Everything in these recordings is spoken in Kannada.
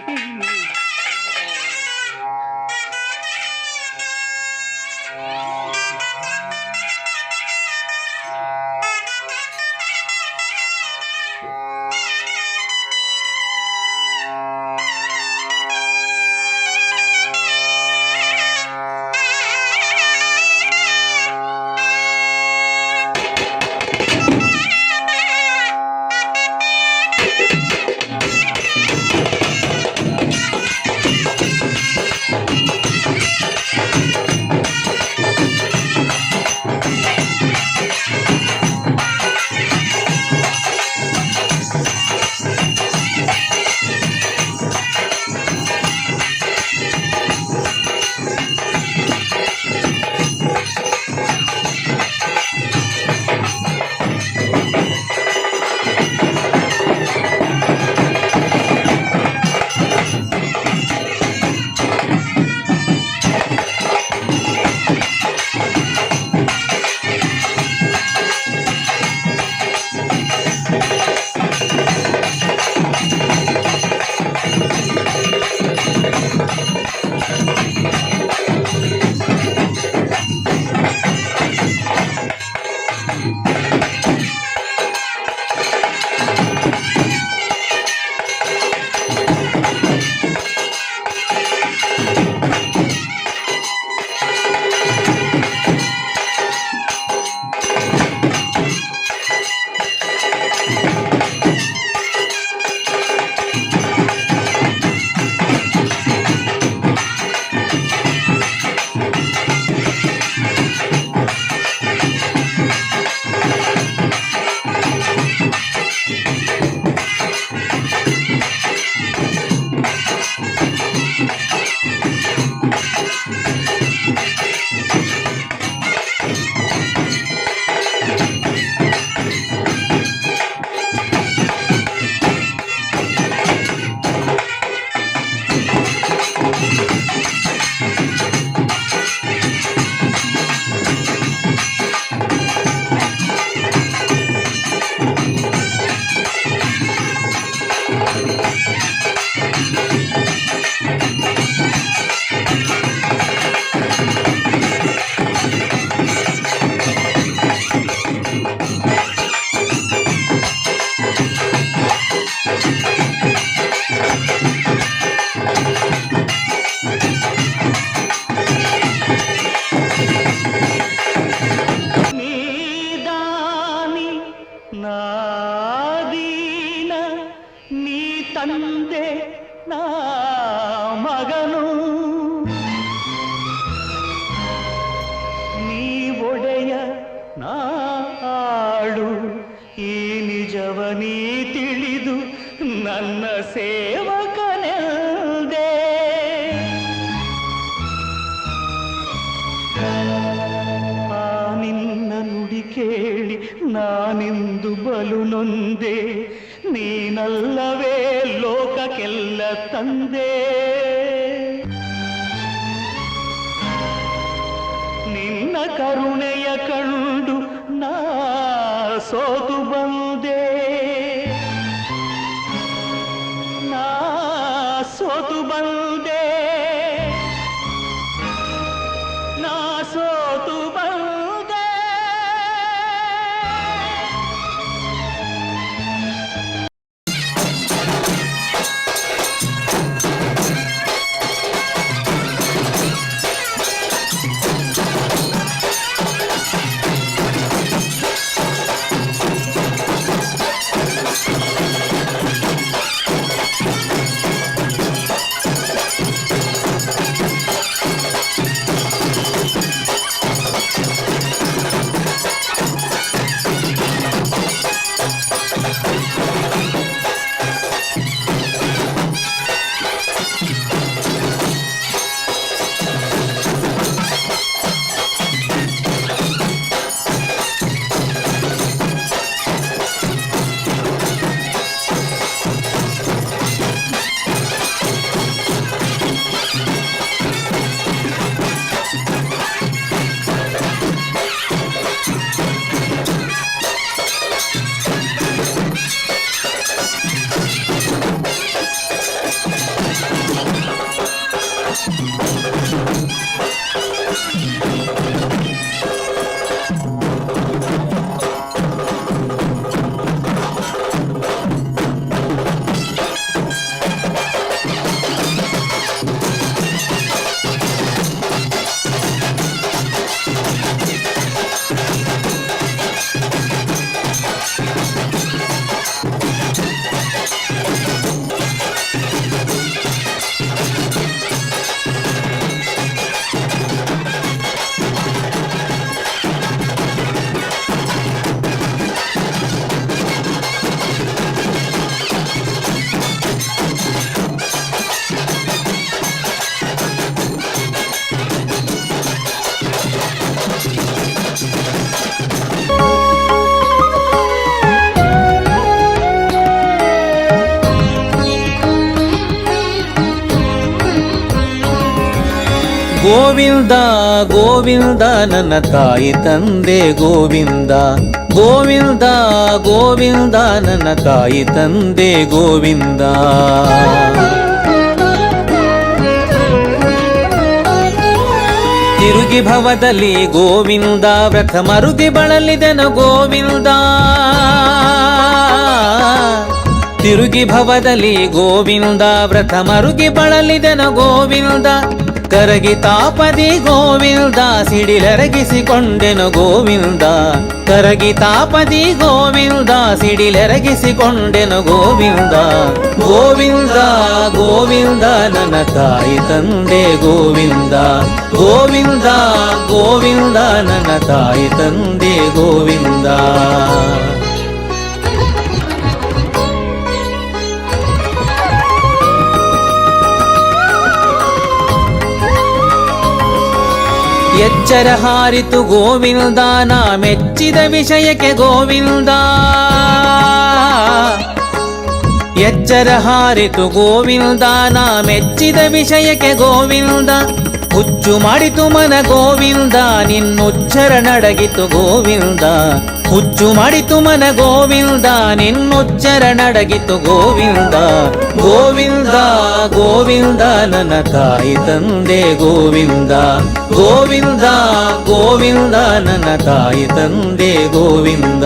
de mim. ನಿನ್ನ ಕರುಣೆಯ ಕಂಡು ನಾ ಸೋತು ಬಂದೆ ಗೋವಿಂದ ಗೋವಿಂದ ನನ್ನ ತಾಯಿ ತಂದೆ ಗೋವಿಂದ. ಗೋವಿಂದ ಗೋವಿಂದ ನನ್ನ ತಾಯಿ ತಂದೆ ಗೋವಿಂದ. ತಿರುಗಿ ಭವದಲ್ಲಿ ಗೋವಿಂದ, ವ್ರತ ಮರುಗಿ ಬಳಲಿದನ ಗೋವಿಂದ. ತಿರುಗಿ ಭವದಲ್ಲಿ ಗೋವಿಂದ, ವ್ರತ ಮರುಗಿ ಬಳಲಿದನ ಗೋವಿಂದ. ಕರಗಿ ತಾಪದಿ ಗೋವಿಂದ ಸಿಡಿಲೆರಗಿಸಿಕೊಂಡೆನು ಗೋವಿಂದ. ಕರಗಿ ತಾಪದಿ ಗೋವಿಂದ ಸಿಡಿಲೆರಗಿಸಿಕೊಂಡೆನು ಗೋವಿಂದ. ಗೋವಿಂದ ಗೋವಿಂದ ನನ್ನ ತಾಯಿ ತಂದೆ ಗೋವಿಂದ. ಗೋವಿಂದ ಗೋವಿಂದ ನನ್ನ ತಾಯಿ ತಂದೆ ಗೋವಿಂದ. ಎಚ್ಚರ ಹಾರಿತು ಗೋವಿಂದ, ನಾ ಮೆಚ್ಚಿದ ವಿಷಯಕ್ಕೆ ಗೋವಿಂದ. ಎಚ್ಚರ ಹಾರಿತು ಗೋವಿಂದ, ನಾ ಮೆಚ್ಚಿದ ವಿಷಯಕ್ಕೆ ಗೋವಿಂದ. ಹುಚ್ಚು ಮಾಡಿತು ಮನ ಗೋವಿಂದ, ನಿನ್ನುಚ್ಚರ ನಡಗಿತು ಗೋವಿಂದ. ಹುಚ್ಚು ಮಾಡಿತು ಮನ ಗೋವಿಂದ, ನಿನ್ನೊಚ್ಚರ ನಡಗಿತು ಗೋವಿಂದ. ಗೋವಿಂದ ಗೋವಿಂದ, ನನ್ನ ತಾಯಿ ತಂದೆ ಗೋವಿಂದ. ಗೋವಿಂದ ಗೋವಿಂದ, ನನ್ನ ತಾಯಿ ತಂದೆ ಗೋವಿಂದ.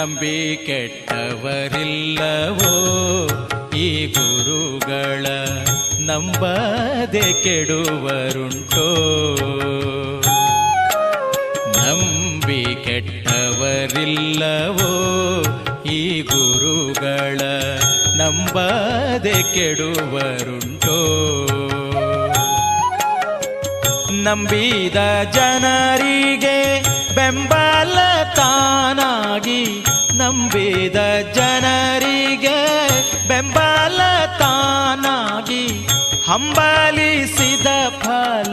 ನಂಬಿ ಕೆಟ್ಟವರಿಲ್ಲವೋ ಈ ಗುರುಗಳ ನಂಬದೆ ಕೆಡುವರುಂಟೋ? ನಂಬಿ ಕೆಟ್ಟವರಿಲ್ಲವೋ ಈ ಗುರುಗಳ ನಂಬದೆ ಕೆಡುವರುಂಟೋ? ನಂಬಿದ ಜನರಿಗೆ ಬೆಂಬಲ ತಾನಾಗಿ ನಂಬಿದ ಜನರಿಗೆ ಬೆಂಬಲ ತಾನಾಗಿ ಹಂಬಲಿಸಿದ ಫಲ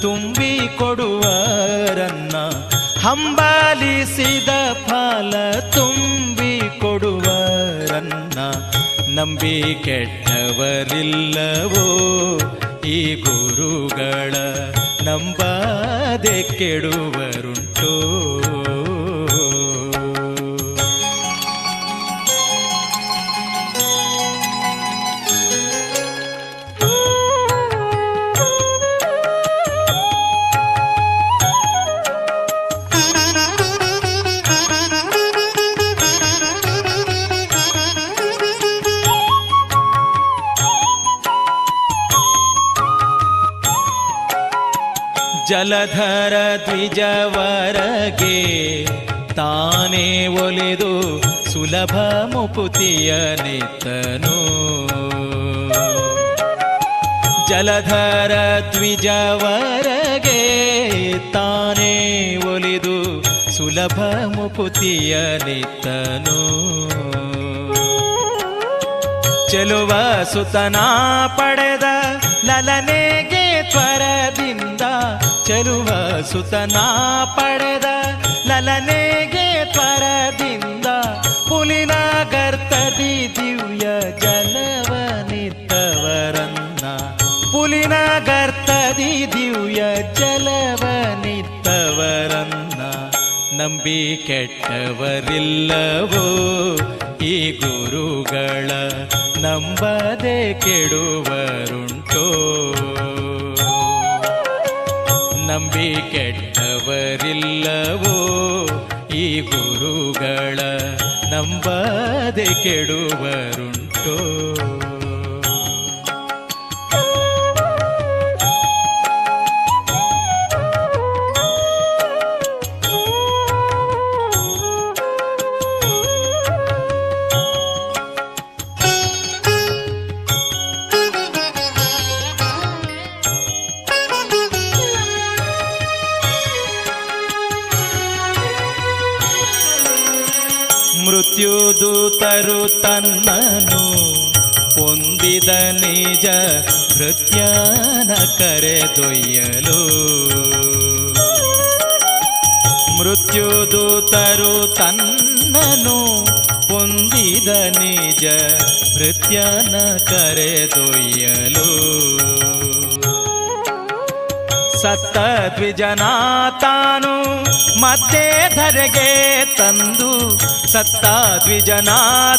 ತುಂಬಿ ಕೊಡುವರನ್ನ ಹಂಬಲಿಸಿದ ಫಲ ತುಂಬಿ ಕೊಡುವರನ್ನ ನಂಬಿ ಕೆಟ್ಟವರಿಲ್ಲವೋ ಈ ಗುರುಗಳ ನಂಬದೆ ಕೆಡುವರುಂಟೋ ಜಲಧರ ದ್ವಿಜವರಗೆ ತಾನೇ ಒಲಿದು ಸುಲಭ ಮುಪುತಿಯ ನಿತ್ತನು. ಜಲಧರ ದ್ವಿಜವರಗೆ ತಾನೇ ಒಲಿದು ಸುಲಭ ಮುಪುತಿಯ ನಿತ್ತನು. ಚೆಲುವ ಸುತನ ಪಡೆದ ತ್ವರದಿಂದ ಚೆಲುವ ಸುತನ ಪಡೆದ ಲಲನೆಗೆ ತ್ವರದಿಂದ ಪುಲಿನ ಗರ್ತದಿ ದಿವ್ಯ ಜಲವನಿತ್ತವರನ್ನ ಪುಲಿನ ಗರ್ತದಿ ದಿವ್ಯ ಜಲವನಿತ್ತವರನ್ನ ನಂಬಿ ಕೆಟ್ಟವರಿಲ್ಲವೋ ಈ ಗುರುಗಳ ನಂಬದೆ ಕೆಡುವರುಂಟೋ. ಕೆಟ್ಟವರಿಲ್ಲವೋ ಈ ಗುರುಗಳ ನಂಬದೆ ಕೆಡುವರುಂಟೋ? ನಿಜ ಭೃತ್ಯನ ಮೃತ್ಯು ದೂತರು ತನ್ನನು ಹೊಂದಿದ ನಿಜ ಭೃತ್ಯನ ಕರೆದೊಯ್ಯಲು ಸತ್ತ ದ್ವಿಜನ ಮತ್ತೆ ಧರೆಗೆ ತಂದು ಸತ್ತ ದ್ವಿಜನ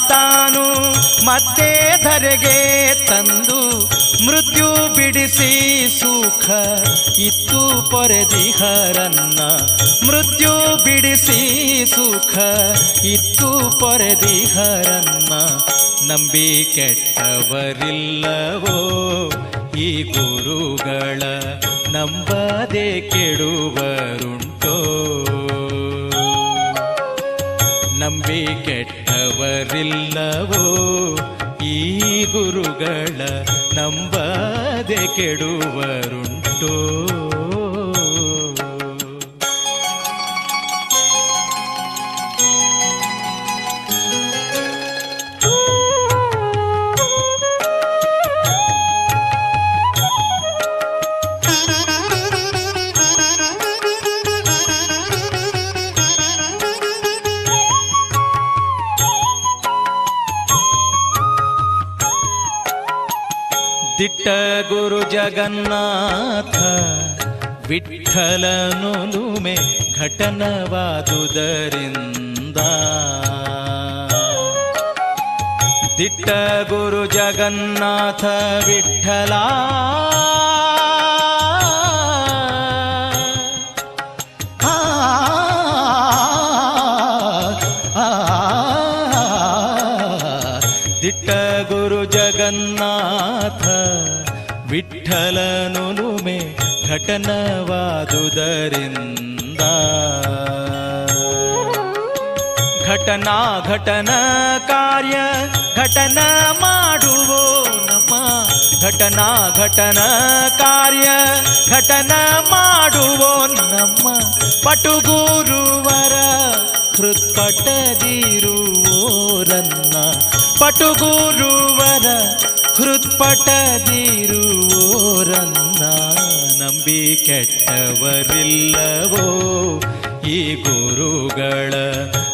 ತಾನು. ಮತ್ತೆ ಧರೆಗೆ ತಂದು ಮೃತ್ಯು ಬಿಡಿಸಿ ಸುಖ ಇತ್ತು ಪೊರೆದಿಹರನ್ನ ಮೃತ್ಯು ಬಿಡಿಸಿ ಸುಖ ಇತ್ತು ಪೊರೆದಿಹರನ್ನ ನಂಬಿ ಕೆಟ್ಟವರಿಲ್ಲವೋ ಈ ಗುರುಗಳ ನಂಬದೆ ಕೆಡುವರುಂಟೋ? ನಂಬಿ ಕೆಟ್ಟವರಿಲ್ಲವೋ? ಈ ಗುರುಗಳ ನಂಬದೆ ಕೆಡುವರುಂಟೋ? ಬಿಟ್ಟ ಗುರು ಜಗನ್ನಾಥ ವಿಠಲನುಲುಮೆ ಘಟನವಾದುದರಿಂದ ದಿಟ್ಟ ಗುರು ಜಗನ್ನಾಥ ವಿಠಲ ದಿಟ್ಟ ಗುರು ಜಗನ್ನಾಥ ವಿಠಲನುಲುಮೆ ಘಟನವಾದುದರಿಂದ. ಘಟನಾ ಘಟನ ಕಾರ್ಯ ಘಟನ ಮಾಡುವೋ ನಮ್ಮ. ಘಟನಾ ಘಟನ ಕಾರ್ಯ ಘಟನ ಮಾಡುವೋ ನಮ್ಮ. ಪಟುಗುರುವರ ಹೃತ್ಪಟದಿರುವೋರನ್ನ. ಪಟುಗುರುವರ ಹೃತ್ಪಟದಿರುವೋರನ್ನ ನಂಬಿ ಕೆಟ್ಟವರಿಲ್ಲವೋ? ಈ ಗುರುಗಳ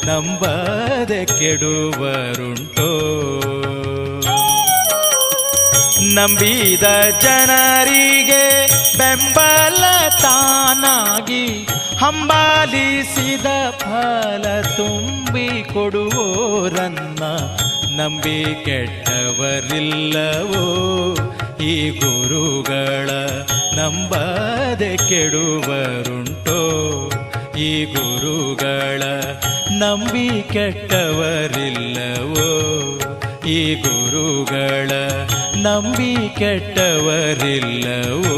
ನಂಬದೆ ಕೆಡುವರುಂಟೋ? ನಂಬಿದ ಜನರಿಗೆ ಬೆಂಬಲ ತಾನಾಗಿ ಹಂಬಾಲಿಸಿದ ಫಲ ತುಂಬಿ ಕೊಡುವೋರನ್ನ ನಂಬಿ ಕೆಟ್ಟವರಿಲ್ಲವೋ ಈ ಗುರುಗಳ ನಂಬದೆ ಕೆಡುವರುಂಟೋ? ಈ ಗುರುಗಳ ನಂಬಿ ಕೆಟ್ಟವರಿಲ್ಲವೋ ಈ ಗುರುಗಳ ನಂಬಿ ಕೆಟ್ಟವರಿಲ್ಲವೋ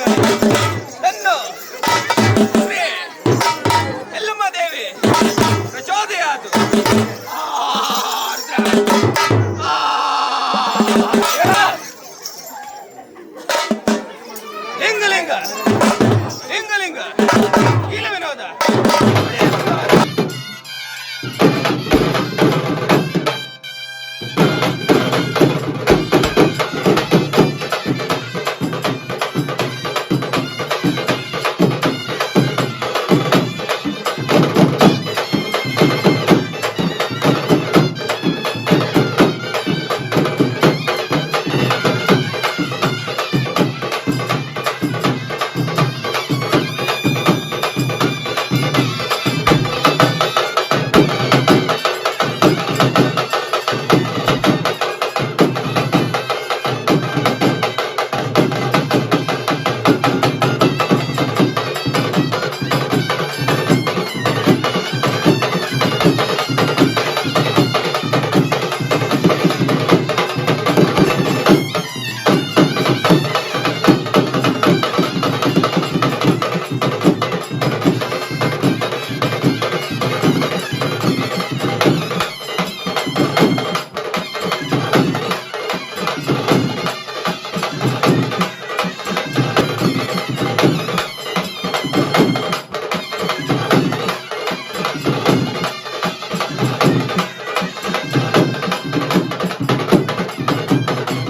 வணக்கம்